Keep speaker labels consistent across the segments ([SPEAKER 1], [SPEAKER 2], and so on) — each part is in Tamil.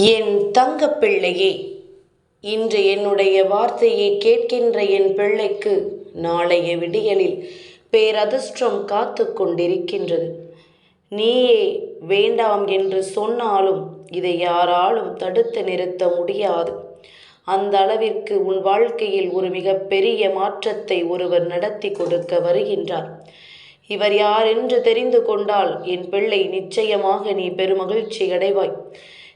[SPEAKER 1] என் தங்க பிள்ளையே இன்று என்னுடைய வார்த்தையை கேட்கின்ற என் பிள்ளைக்கு நாளைய விடியலில் பேரதிர்ஷ்டம் காத்து கொண்டிருக்கின்றது. நீயே வேண்டாம் என்று சொன்னாலும் இதை யாராலும் தடுத்து நிறுத்த முடியாது. அந்த அளவிற்கு உன் வாழ்க்கையில் ஒரு மிகப்பெரிய மாற்றத்தை ஒருவர் நடத்தி கொடுக்க வருகின்றார். இவர் யார் என்று தெரிந்து கொண்டால் என் பிள்ளை நிச்சயமாக நீ பெருமகிழ்ச்சி அடைவாய்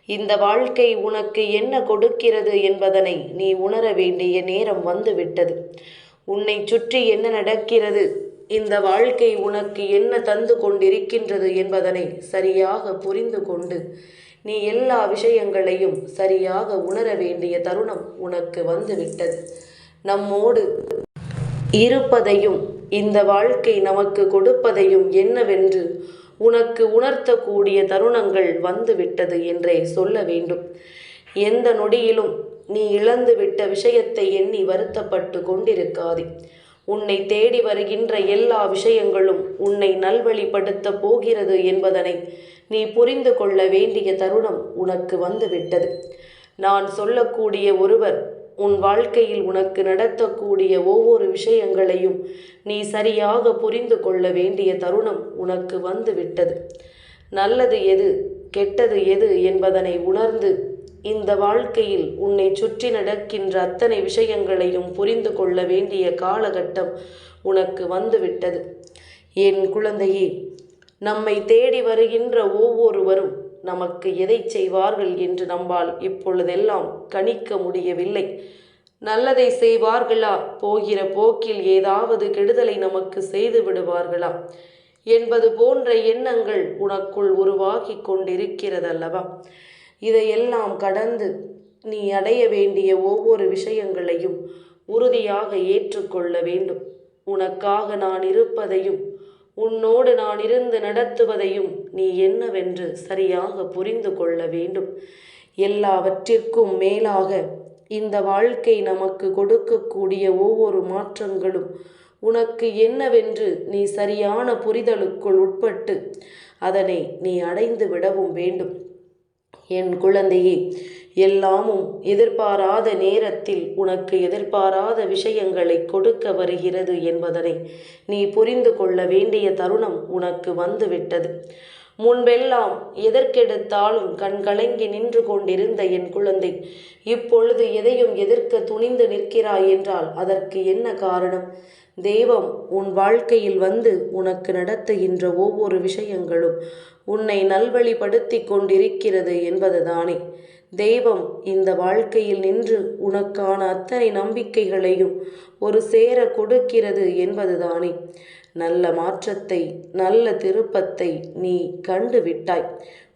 [SPEAKER 1] இந்த வாழ்க்கை உனக்கு என்ன கொடுக்கிறது என்பதனை நீ உணர வேண்டிய நேரம் வந்துவிட்டது. உன்னை சுற்றி என்ன நடக்கிறது? இந்த வாழ்க்கை உனக்கு என்ன தந்து கொண்டிருக்கின்றது என்பதனை சரியாக புரிந்து கொண்டு நீ எல்லா விஷயங்களையும் சரியாக உணர வேண்டிய தருணம் உனக்கு வந்துவிட்டது. நம்மோடு இருப்பதையும் இந்த வாழ்க்கை நமக்கு கொடுப்பதையும் என்னவென்று உனக்கு உணர்த்தக்கூடிய தருணங்கள் வந்துவிட்டது என்றே சொல்ல வேண்டும். எந்த நொடியிலும் நீ இழந்துவிட்ட விஷயத்தை எண்ணி வருத்தப்பட்டு கொண்டிருக்காதே. உன்னை தேடி வருகின்ற எல்லா விஷயங்களும் உன்னை நல்வழிப்படுத்த போகிறது என்பதனை நீ புரிந்து கொள்ள வேண்டிய தருணம் உனக்கு வந்துவிட்டது. நான் சொல்லக்கூடிய ஒருவர் உன் வாழ்க்கையில் உனக்கு நடத்தக்கூடிய ஒவ்வொரு விஷயங்களையும் நீ சரியாக புரிந்து கொள்ள வேண்டிய தருணம் உனக்கு வந்து விட்டது நல்லது எது கெட்டது எது என்பதனை உணர்ந்து இந்த வாழ்க்கையில் உன்னை சுற்றி நடக்கின்ற அத்தனை விஷயங்களையும் புரிந்து கொள்ள வேண்டிய காலகட்டம் உனக்கு வந்துவிட்டது. என் குழந்தையே நம்மை தேடி வருகின்ற ஒவ்வொருவரும் நமக்கு எதை செய்வார்கள் என்று நம்மால் இப்பொழுதெல்லாம் கணிக்க முடியவில்லை. நல்லதை செய்வார்களா? போகிற போக்கில் ஏதாவது கெடுதலை நமக்கு செய்து விடுவார்களா? என்பது போன்ற எண்ணங்கள் உனக்குள் உருவாகி கொண்டிருக்கிறதல்லவா? இதையெல்லாம் கடந்து நீ அடைய வேண்டிய ஒவ்வொரு விஷயங்களையும் உறுதியாக ஏற்றுக்கொள்ள வேண்டும். உனக்காக நான் இருப்பதையும் உன்னோடு நான் இருந்து நடத்துவதையும் நீ என்னவென்று சரியாக புரிந்து கொள்ள வேண்டும். எல்லாவற்றிற்கும் மேலாக இந்த வாழ்க்கை நமக்கு கொடுக்கக்கூடிய ஒவ்வொரு மாற்றங்களும் உனக்கு என்னவென்று நீ சரியான புரிதலுக்குள் உட்பட்டு அதனை நீ அடைந்து விடவும் வேண்டும். என் குழந்தையே எல்லாமும் எதிர்பாராத நேரத்தில் உனக்கு எதிர்பாராத விஷயங்களை கொடுக்க வருகிறது என்பதனை நீ புரிந்து கொள்ள வேண்டிய தருணம் உனக்கு வந்துவிட்டது. முன்பெல்லாம் எதற்கெடுத்தாலும் கண்கலங்கி நின்று கொண்டிருந்த என் குழந்தை இப்பொழுது எதையும் எதிர்க்க துணிந்து நிற்கிறாய் என்றால் அதற்கு என்ன காரணம்? தெய்வம் உன் வாழ்க்கையில் வந்து உனக்கு நடத்துகின்ற ஒவ்வொரு விஷயங்களும் உன்னை நல்வழிப்படுத்தி கொண்டிருக்கிறது என்பதுதானே. தெய்வம் இந்த வாழ்க்கையில் நின்று உனக்கான அத்தனை நம்பிக்கைகளையும் ஒரு சேர கொடுக்கிறது என்பதுதானே. நல்ல மாற்றத்தை நல்ல திருப்பத்தை நீ கண்டு விட்டாய்.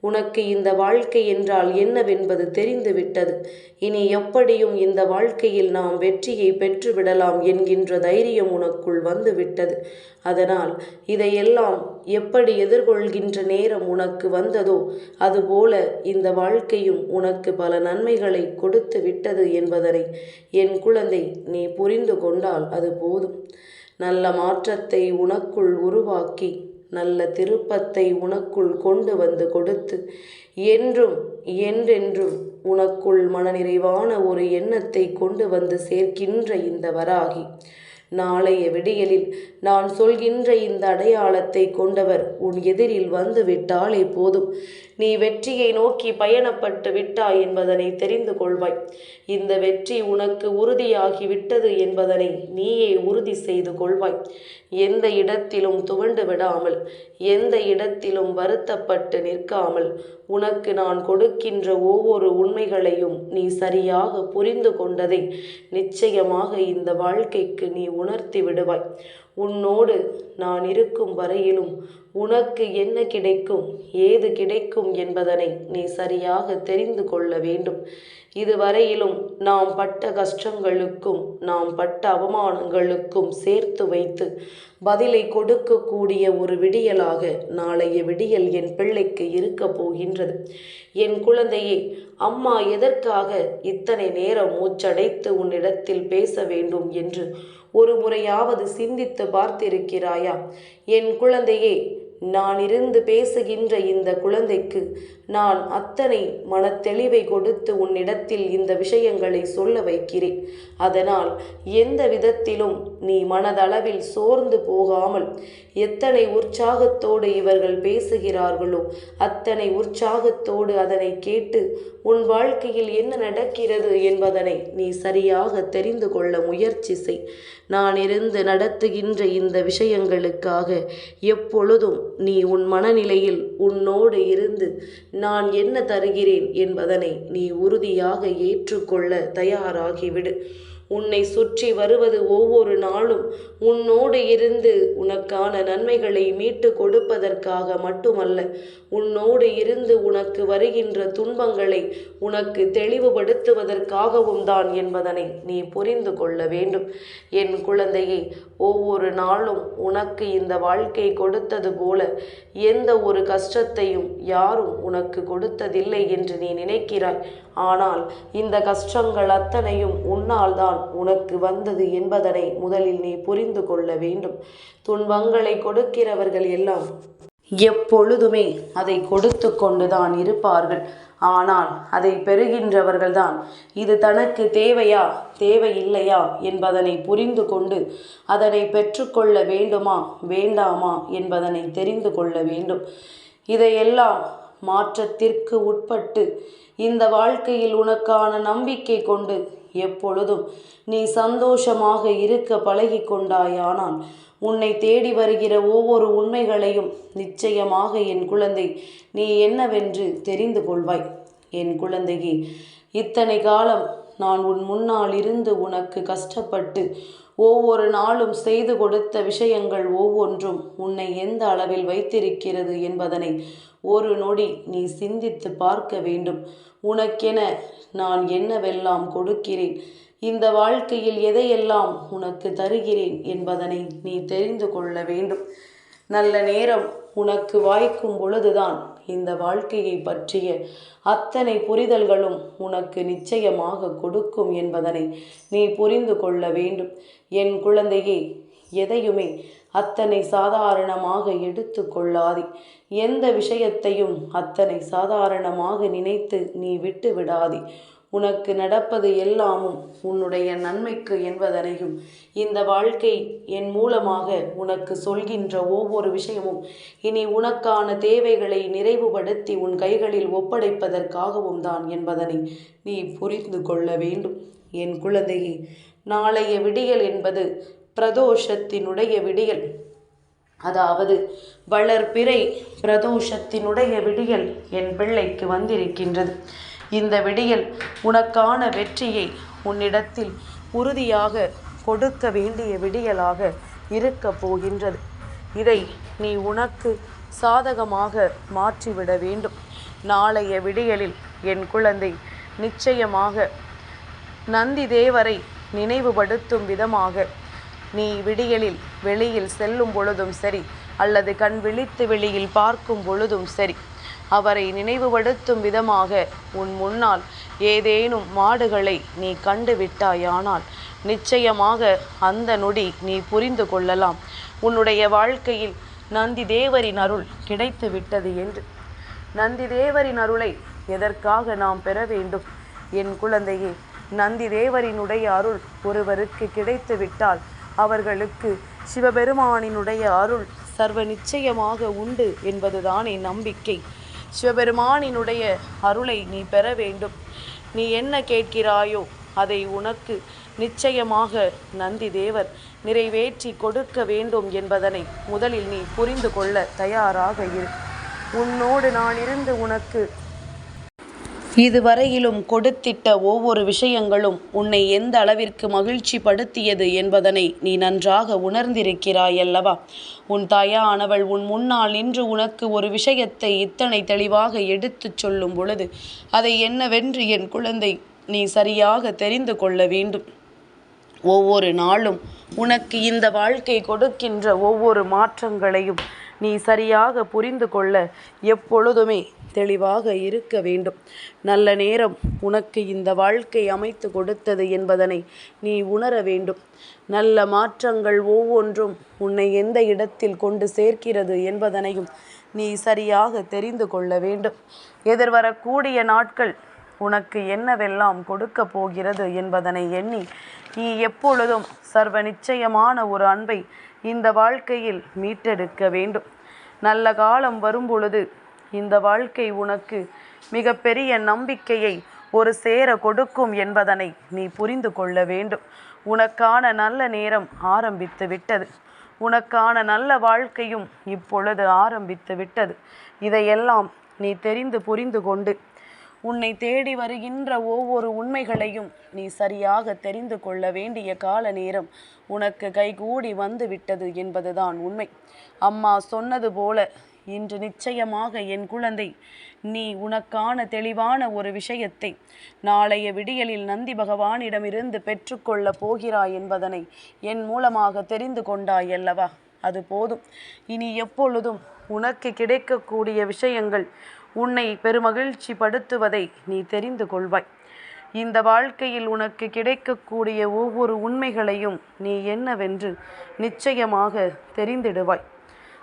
[SPEAKER 1] உனக்கு இந்த வாழ்க்கை என்றால் என்னவென்பது தெரிந்துவிட்டது இனி எப்படியும் இந்த வாழ்க்கையில் நாம் வெற்றியை பெற்றுவிடலாம் என்கின்ற தைரியம் உனக்குள் வந்துவிட்டது அதனால் இதையெல்லாம் எப்படி எதிர்கொள்கின்ற நேரம் உனக்கு வந்ததோ அதுபோல இந்த வாழ்க்கையும் உனக்கு பல நன்மைகளை கொடுத்து விட்டது என்பதனை என் குழந்தை நீ புரிந்து கொண்டால் அது போதும். நல்ல மாற்றத்தை உனக்குள் உருவாக்கி நல்ல திருப்பத்தை உனக்குள் கொண்டு வந்து கொடுத்து என்றும் என்றென்றும் உனக்குள் மனநிறைவான ஒரு எண்ணத்தை கொண்டு வந்து சேர்க்கின்ற இந்த வராகி. நாளைய விடியலில் நான் சொல்கின்ற இந்த அடையாளத்தை கொண்டவர் உன் எதிரில் வந்து விட்டாலே போதும். நீ வெற்றியை நோக்கி பயணப்பட்டு விட்டாய் என்பதனை தெரிந்து கொள்வாய். இந்த வெற்றி உனக்கு உறுதியாகி விட்டது என்பதனை நீயே உறுதி செய்து கொள்வாய். எந்த இடத்திலும் துவண்டு விடாமல் எந்த இடத்திலும் வருத்தப்பட்டு நிற்காமல் உனக்கு நான் கொடுக்கின்ற ஒவ்வொரு உண்மைகளையும் நீ சரியாக புரிந்து கொண்டதை நிச்சயமாக இந்த வாழ்க்கைக்கு நீ உணர்த்தி விடுவாய். உன்னோடு நான் இருக்கும் வரையிலும் உனக்கு என்ன கிடைக்கும் ஏது கிடைக்கும் என்பதனை நீ சரியாக தெரிந்து கொள்ள வேண்டும். இதுவரையிலும் நாம் பட்ட கஷ்டங்களுக்கும் நாம் பட்ட அவமானங்களுக்கும் சேர்த்து வைத்து பதிலை கொடுக்கக்கூடிய ஒரு விடியலாக நாளைய விடியல் என் பிள்ளைக்கு இருக்க போகின்றது. என் குழந்தையே அம்மா எதற்காக இத்தனை நேரம் மூச்சடைத்து உன்னிடத்தில் பேச வேண்டும் என்று ஒரு முறையாவது சிந்தித்து பார்த்திருக்கிறாயா? என் குழந்தையே நான் இருந்து பேசுகின்ற இந்த குழந்தைக்கு நான் அத்தனை மனத்தெளிவை கொடுத்து உன்னிடத்தில் இந்த விஷயங்களை சொல்ல வைக்கிறேன். அதனால் எந்த விதத்திலும் நீ மனதளவில் சோர்ந்து போகாமல் எத்தனை உற்சாகத்தோடு இவர்கள் பேசுகிறார்களோ அத்தனை உற்சாகத்தோடு அதனை கேட்டு உன் வாழ்க்கையில் என்ன நடக்கிறது என்பதனை நீ சரியாக தெரிந்து கொள்ள முயற்சி செய். நான் இருந்து நடத்துகின்ற இந்த விஷயங்களுக்காக எப்பொழுதும் நீ உன் மனநிலையில் உன்னோடு இருந்து நான் என்ன தருகிறேன் என்பதனை நீ உறுதியாக ஏற்றுக்கொள்ள தயாராகிவிடு. உன்னை சுற்றி வருவது ஒவ்வொரு நாளும் உன்னோடு இருந்து உனக்கான நன்மைகளை மீட்டு கொடுப்பதற்காக மட்டுமல்ல உன்னோடு இருந்து உனக்கு வருகின்ற துன்பங்களை உனக்கு தெளிவுபடுத்துவதற்காகவும் தான் என்பதனை நீ புரிந்து கொள்ள வேண்டும். என் குழந்தையை ஒவ்வொரு நாளும் உனக்கு இந்த வாழ்க்கை கொடுத்தது போல எந்த ஒரு கஷ்டத்தையும் யாரும் உனக்கு கொடுத்ததில்லை என்று நீ நினைக்கிறாய். ஆனால் இந்த கஷ்டங்கள் அத்தனையும் உன்னால் தான் உனக்கு வந்தது என்பதனை முதலில் நீ புரிந்து கொள்ள வேண்டும். துன்பங்களை கொடுக்கிறவர்கள் எல்லாம் எப்பொழுதுமே அதை கொடுத்து கொண்டுதான் இருப்பார்கள். ஆனால் அதை பெறுகின்றவர்கள்தான் இது தனக்கு தேவையா தேவையில்லையா என்பதனை புரிந்து கொண்டு அதனை பெற்றுக்கொள்ள வேண்டுமா வேண்டாமா என்பதனை தெரிந்து கொள்ள வேண்டும். இதையெல்லாம் மாற்றத்திற்கு உட்பட்டு இந்த வாழ்க்கையில் உனக்கான நம்பிக்கை கொண்டு எப்பொழுதும். நீ சந்தோஷமாக இருக்க பழகி கொண்டாயானால் உன்னை தேடி வருகிற ஒவ்வொரு உண்மைகளையும் நிச்சயமாக என் குழந்தை நீ என்னவென்று தெரிந்து கொள்வாய். என் குழந்தையே இத்தனை காலம் நான் உன் முன்னால் இருந்து உனக்கு கஷ்டப்பட்டு ஒவ்வொரு நாளும் செய்து கொடுத்த விஷயங்கள் ஒவ்வொன்றும் உன்னை எந்த அளவில் வைத்திருக்கிறது என்பதனை ஒரு நொடி நீ சிந்தித்து பார்க்க வேண்டும். உனக்கென நான் என்னவெல்லாம் கொடுக்கிறேன்? இந்த வாழ்க்கையில் எதையெல்லாம் உனக்கு தருகிறேன் என்பதனை நீ தெரிந்து கொள்ள வேண்டும். நல்ல நேரம் உனக்கு வாய்க்கும் பொழுதுதான் இந்த வாழ்க்கையை பற்றிய அத்தனை புரிதல்களும் உனக்கு நிச்சயமாக கொடுக்கும் என்பதனை நீ புரிந்து கொள்ள வேண்டும். என் குழந்தையே எதையுமே அத்தனை சாதாரணமாக எடுத்து கொள்ளாதே. எந்த விஷயத்தையும் அத்தனை சாதாரணமாக நினைத்து நீ விட்டு விடாதே உனக்கு நடப்பது எல்லாமும் உன்னுடைய நன்மைக்கு என்பதனையும் இந்த வாழ்க்கை என் மூலமாக உனக்கு சொல்கின்ற ஒவ்வொரு விஷயமும் இனி உனக்கான தேவைகளை நிறைவுபடுத்தி உன் கைகளில் ஒப்படைப்பதற்காகவும் தான் என்பதனை நீ புரிந்து கொள்ள வேண்டும். என் குழந்தையே நாளைய விடியல் என்பது பிரதோஷத்தினுடைய விடியல். அதாவது வளர்பிறை பிரதோஷத்தினுடைய விடியல் என் பிள்ளைக்கு வந்திருக்கின்றது. இந்த விடியல் உனக்கான வெற்றியை உன்னிடத்தில் உறுதியாக கொடுக்க வேண்டிய விடியலாக இருக்கப் போகின்றது. இதை நீ உனக்கு சாதகமாக மாற்றிவிட வேண்டும். நாளைய விடியலில் என் குழந்தை நிச்சயமாக நந்தி தேவரை நினைவுபடுத்தும் விதமாக நீ விடியலில் வெளியில் செல்லும் பொழுதும் சரி அல்லது கண் விழித்து வெளியில் பார்க்கும் பொழுதும் சரி அவரை நினைவுபடுத்தும் விதமாக உன் முன்னால் ஏதேனும் மாடுகளை நீ கண்டு விட்டாயானால் நிச்சயமாக அந்த நொடி நீ புரிந்து கொள்ளலாம். உன்னுடைய வாழ்க்கையில் நந்தி தேவரின் அருள் கிடைத்து விட்டது என்று. நந்தி தேவரின் அருளை எதற்காக நாம் பெற வேண்டும்? என் குழந்தையே நந்தி தேவரினுடைய அருள் ஒருவருக்கு கிடைத்து விட்டால் அவர்களுக்கு சிவபெருமானினுடைய அருள் சர்வ நிச்சயமாக உண்டு என்பதுதானே நம்பிக்கை. சிவபெருமானினுடைய அருளை நீ பெற வேண்டும். நீ என்ன கேட்கிறாயோ அதை உனக்கு நிச்சயமாக நந்தி தேவர் நிறைவேற்றி கொடுக்க வேண்டும் என்பதனை முதலில் நீ புரிந்து கொள்ள தயாராக இரு. உன்னோடு நான் இருந்து உனக்கு இதுவரையிலும் கொடுத்திட்ட ஒவ்வொரு விஷயங்களும் உன்னை எந்த அளவிற்கு மகிழ்ச்சி படுத்தியது என்பதனை நீ நன்றாக உணர்ந்திருக்கிறாய் அல்லவா? உன் தாயானவள் உன் முன்னால் நின்று உனக்கு ஒரு விஷயத்தை இத்தனை தெளிவாக எடுத்துச் சொல்லும் பொழுது அதை என்னவென்று என் குழந்தை நீ சரியாக தெரிந்து கொள்ள வேண்டும். ஒவ்வொரு நாளும் உனக்கு இந்த வாழ்க்கை கொடுக்கின்ற ஒவ்வொரு மாற்றங்களையும் நீ சரியாக புரிந்து கொள்ள எப்பொழுதுமே தெளிவாக இருக்க வேண்டும். நல்ல நேரம் உனக்கு இந்த வாழ்க்கை அமைத்து கொடுத்தது என்பதனை நீ உணர வேண்டும். நல்ல மாற்றங்கள் ஒவ்வொன்றும் உன்னை எந்த இடத்தில் கொண்டு சேர்க்கிறது என்பதனையும் நீ சரியாக தெரிந்து கொள்ள வேண்டும். எதிர்வரக்கூடிய நாட்கள் உனக்கு என்னவெல்லாம் கொடுக்க போகிறது என்பதனை எண்ணி நீ எப்பொழுதும் சர்வ நிச்சயமான ஒரு அன்பை இந்த வாழ்க்கையில் மீட்டெடுக்க வேண்டும். நல்ல காலம் வரும்பொழுது இந்த வாழ்க்கை உனக்கு மிகப்பெரிய நம்பிக்கையை ஒரு சேர கொடுக்கும் என்பதனை நீ புரிந்து கொள்ள வேண்டும். உனக்கான நல்ல நேரம் ஆரம்பித்து விட்டது. உனக்கான நல்ல வாழ்க்கையும் இப்பொழுது ஆரம்பித்து விட்டது. இதையெல்லாம் நீ தெரிந்து புரிந்து கொண்டு உன்னை தேடி வருகின்ற ஒவ்வொரு உண்மைகளையும் நீ சரியாக தெரிந்து கொள்ள வேண்டிய கால நேரம் உனக்கு கைகூடி வந்து விட்டது என்பதுதான் உண்மை. அம்மா சொன்னது போல இன்று நிச்சயமாக என் குழந்தை நீ உனக்கான தெளிவான ஒரு விஷயத்தை நாளைய விடியலில் நந்தி பகவானிடமிருந்து பெற்றுக்கொள்ளப் போகிறாய் என்பதனை என் மூலமாக தெரிந்து கொண்டாய் அல்லவா? அது போதும். இனி எப்பொழுதும் உனக்கு கிடைக்கக்கூடிய விஷயங்கள் உன்னை பெருமகிழ்ச்சி படுத்துவதை நீ தெரிந்து கொள்வாய். இந்த வாழ்க்கையில் உனக்கு கிடைக்கக்கூடிய ஒவ்வொரு உண்மைகளையும் நீ என்னவென்று நிச்சயமாக தெரிந்திடுவாய்.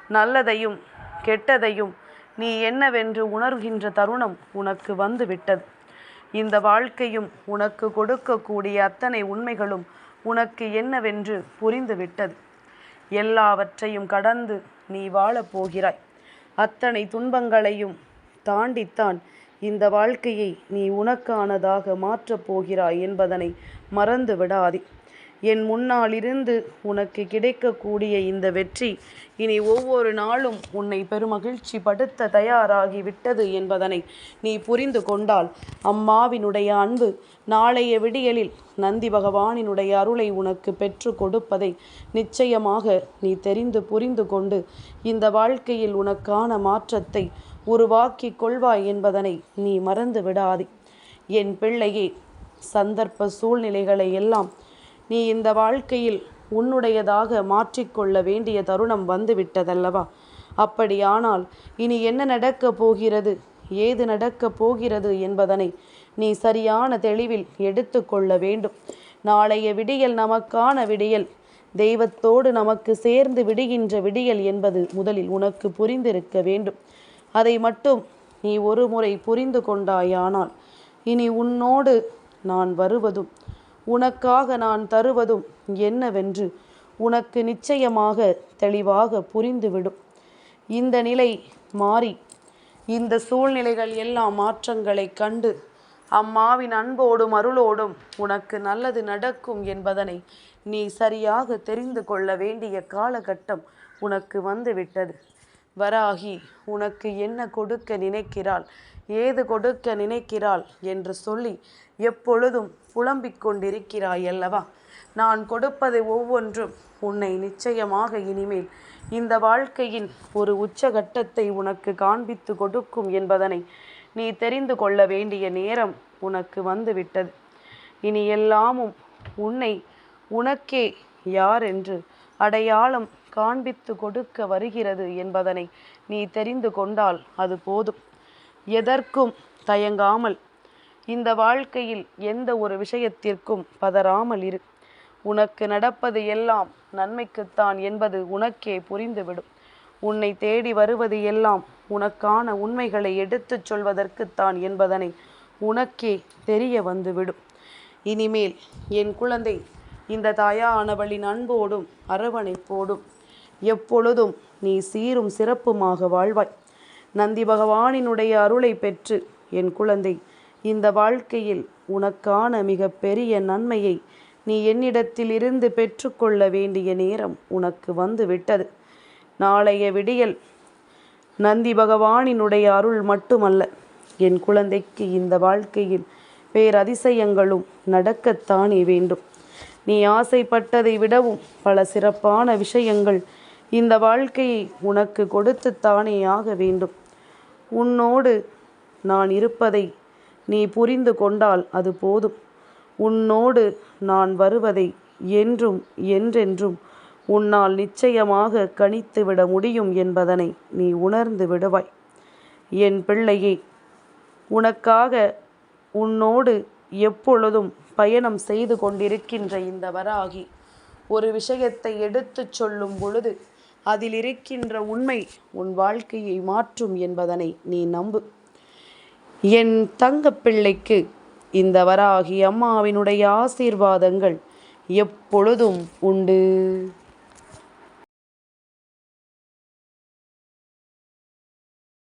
[SPEAKER 1] நல்லதையும் கெட்டதையும் நீ என்னவென்று உணர்கின்ற தருணம் உனக்கு வந்துவிட்டது. இந்த வாழ்க்கையும் உனக்கு கொடுக்கக்கூடிய அத்தனை உண்மைகளும் உனக்கு என்னவென்று புரிந்துவிட்டது. எல்லாவற்றையும் கடந்து நீ வாழப்போகிறாய். அத்தனை துன்பங்களையும் தாண்டித்தான். இந்த வாழ்க்கையை நீ உனக்கானதாக மாற்றப் போகிறாய் என்பதனை மறந்து விடாதே. என் முன்னால் இருந்து உனக்கு கிடைக்கக்கூடிய இந்த வெற்றி இனி ஒவ்வொரு நாளும் உன்னை பெருமகிழ்ச்சி படுத்த தயாராகி விட்டது என்பதனை நீ புரிந்து கொண்டால் அம்மாவினுடைய அன்பு நாளைய விடியலில் நந்தி பகவானினுடைய அருளை உனக்கு பெற்று கொடுப்பதை நிச்சயமாக நீ தெரிந்து புரிந்து கொண்டு இந்த வாழ்க்கையில் உனக்கான மாற்றத்தை உருவாக்கி கொள்வாய் என்பதனை நீ மறந்து விடாதே. என் பிள்ளையே சந்தர்ப்ப சூழ்நிலைகளை எல்லாம் நீ இந்த வாழ்க்கையில் உன்னுடையதாக மாற்றிக்கொள்ள வேண்டிய தருணம் வந்துவிட்டதல்லவா? அப்படியானால் இனி என்ன நடக்கப் போகிறது? ஏது நடக்கப் போகிறது என்பதனை நீ சரியான தெளிவில் எடுத்துக்கொள்ள வேண்டும். நாளைய விடியல் நமக்கான விடியல். தெய்வத்தோடு நமக்கு சேர்ந்து விடுகின்ற விடியல் என்பது முதலில் உனக்கு புரிந்திருக்க வேண்டும். அதை மட்டும் நீ ஒரு முறை புரிந்து கொண்டாயானால் இனி உன்னோடு நான் வருவதும் உனக்காக நான் தருவதும் என்னவென்று உனக்கு நிச்சயமாக தெளிவாக புரிந்துவிடும். இந்த நிலை மாறி இந்த சூழ்நிலைகள் எல்லாம் மாற்றங்களை கண்டு அம்மாவின் அன்போடும் அருளோடும் உனக்கு நல்லது நடக்கும் என்பதனை நீ சரியாக தெரிந்து கொள்ள வேண்டிய காலகட்டம் உனக்கு வந்துவிட்டது. வராகி உனக்கு என்ன கொடுக்க நினைக்கிறாள்? ஏது கொடுக்க நினைக்கிறாள் என்று சொல்லி எப்பொழுதும் புலம்பிக் கொண்டிருக்கிறாய் அல்லவா நான் கொடுப்பது ஒவ்வொன்றும் உன்னை நிச்சயமாக இனிமேல் இந்த வாழ்க்கையின் ஒரு உச்சகட்டத்தை உனக்கு காண்பித்து கொடுக்கும் என்பதனை நீ தெரிந்து கொள்ள வேண்டிய நேரம் உனக்கு வந்துவிட்டது. இனி எல்லாமும் உன்னை உனக்கே யார் என்று அடையாளம் காண்பித்து கொடுக்க வருகிறது என்பதனை நீ தெரிந்து கொண்டால் அது போதும். எதற்கும் தயங்காமல் இந்த வாழ்க்கையில் எந்த ஒரு விஷயத்திற்கும் பதறாமல் இரு. உனக்கு நடப்பது எல்லாம் நன்மைக்குத்தான் என்பது உனக்கே புரிந்துவிடும். உன்னை தேடி வருவது எல்லாம் உனக்கான உண்மைகளை எடுத்துச் சொல்வதற்குத்தான் என்பதனை உனக்கே தெரிய வந்துவிடும். இனிமேல் என் குழந்தை இந்த தாயானவளின் அன்போடும் அரவணைப்போடும் எப்பொழுதும் நீ சீரும் சிறப்புமாக வாழ்வாய். நந்தி பகவானினுடைய அருளை பெற்று என் குழந்தை இந்த வாழ்க்கையில் உனக்கான மிக பெரிய நன்மையை நீ என்னிடத்தில் இருந்து பெற்றுக்கொள்ள வேண்டிய நேரம் உனக்கு வந்து விட்டது நாளைய விடியல் நந்தி பகவானினுடைய அருள் மட்டுமல்ல என் குழந்தைக்கு இந்த வாழ்க்கையில் பேரதிசயங்களும் நடக்கத்தானே வேண்டும். நீ ஆசைப்பட்டதை விடவும் பல சிறப்பான விஷயங்கள் இந்த வாழ்க்கையை உனக்கு கொடுத்துத்தானே ஆக வேண்டும். உன்னோடு நான் இருப்பதை நீ புரிந்து கொண்டால் அது போதும். உன்னோடு நான் வருவதை என்றும் என்றென்றும்
[SPEAKER 2] உன்னால் நிச்சயமாக கணித்துவிட முடியும் என்பதனை நீ உணர்ந்து விடுவாய். என் பிள்ளையே உனக்காக உன்னோடு எப்பொழுதும் பயணம் செய்து கொண்டிருக்கின்ற இந்த வராகி ஒரு விஷயத்தை எடுத்துச் சொல்லும் பொழுது அதில் இருக்கின்ற உண்மை உன் வாழ்க்கையை மாற்றும் என்பதனை நீ நம்பு. என் தங்க பிள்ளைக்கு இந்த வராகி அம்மாவினுடைய ஆசீர்வாதங்கள் எப்பொழுதும் உண்டு.